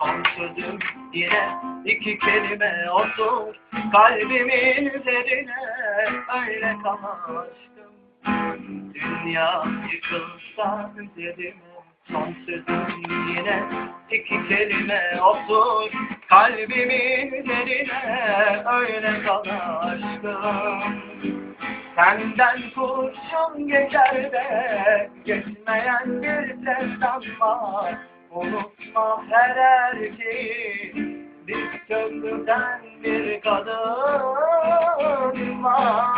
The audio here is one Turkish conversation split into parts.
Son sözüm yine iki kelime otur. Kalbimin üzerine öyle kamaştım. Dünya yıkılsa üzerime Son sözüm yine iki kelime otur. Kalbimin üzerine öyle kamaştım. Senden kurşun geçer de geçmeyen bir sevdam var Unutma her erkeği bir köprüden bir kadın var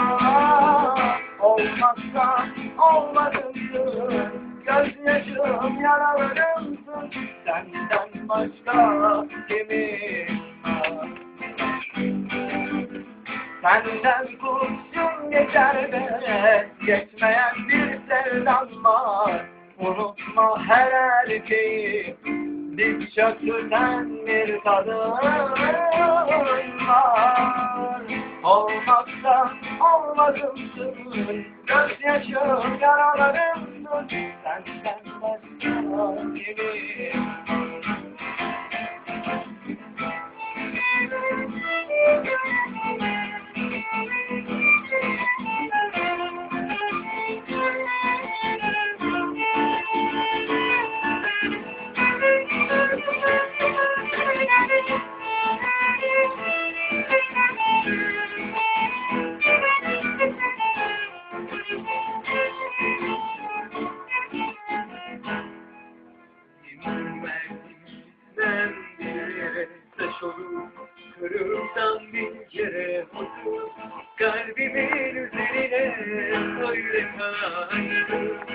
Olmazsa olmadımsın Gözyaşım yaralarımsın. Senden başka kimim var? Senden kurşun geçer de geçmeyen bir sevdam var Unutma her erkeği diz çöktürten bir kadın var. Olmazsa olmadımsın Gözyaşım yaralarımsın Senden başka kimim taş olur Kırılsam bir yere otur Kalbimin üzerine öyle kaçtım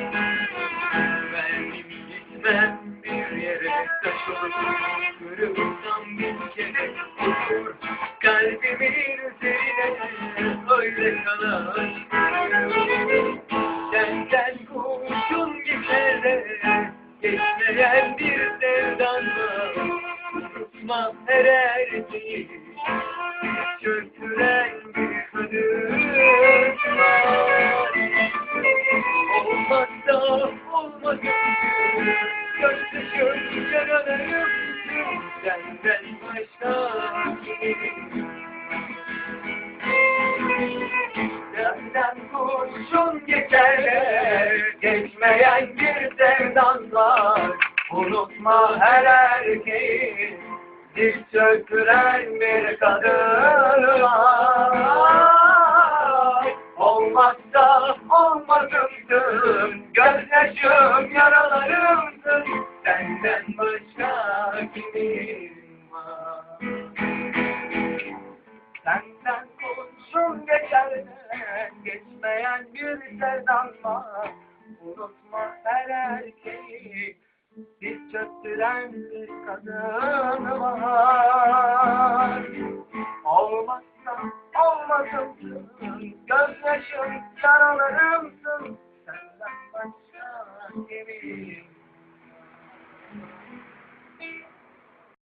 Unutma her erkeği Çöktüren bir var Olmazsa olmaz Gözyaşım yaralarım Senden başka kimim Senden kurşun geçer Geçmeyen bir sevdan var Unutma her erkeği Diz çöktüren bir kadın var. Olmazsa olmazımsın. Gözyaşım yaralarımsın. Senden başka kimim var? Senden kurşun geçer geçmeyen bir sevdan var. Unutma her erkeği diz çöktüren bir kadın var